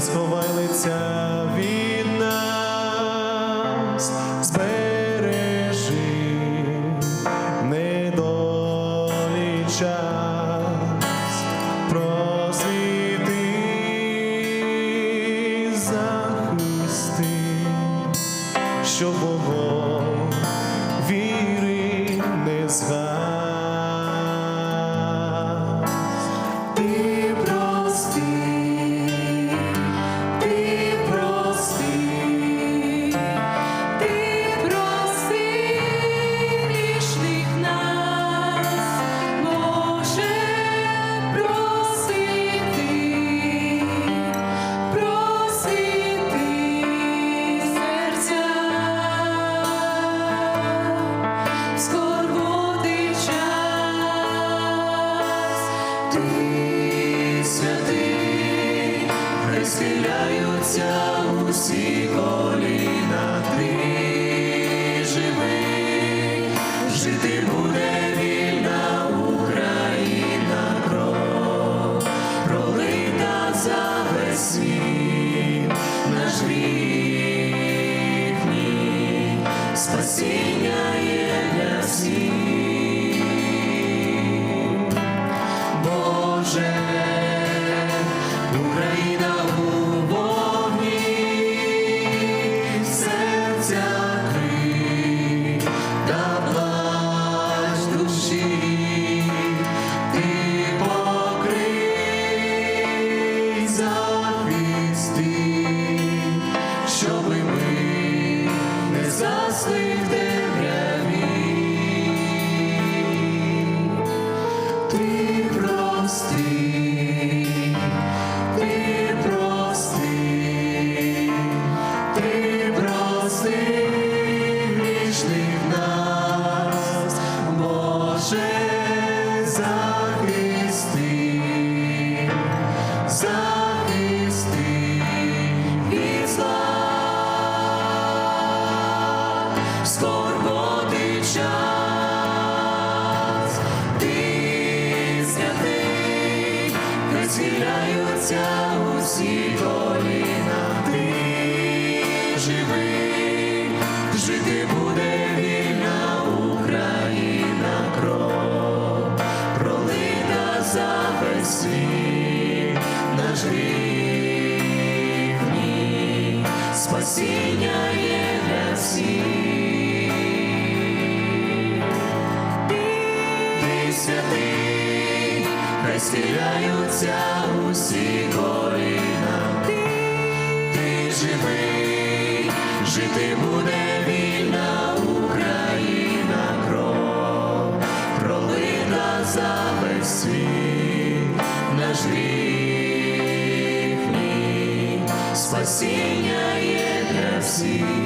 сховай лиця від нас, схиляються усі коліна, ти живий, жити буде вільна Україна, кров, пролита за весь світ, наш гріх, спасіння є для всіх. Боже, Україна не засли скорботи ти святий, хай усі коліна, ти. Живий, жити буде вільна Україна, кров, пролита за весь наш гріх, спасіння є для всіх. Схиляються усі коліна. Ти живий, жити буде вільна Україна, кров, пролита за весь світ, наш гріх, спасіння є для всіх.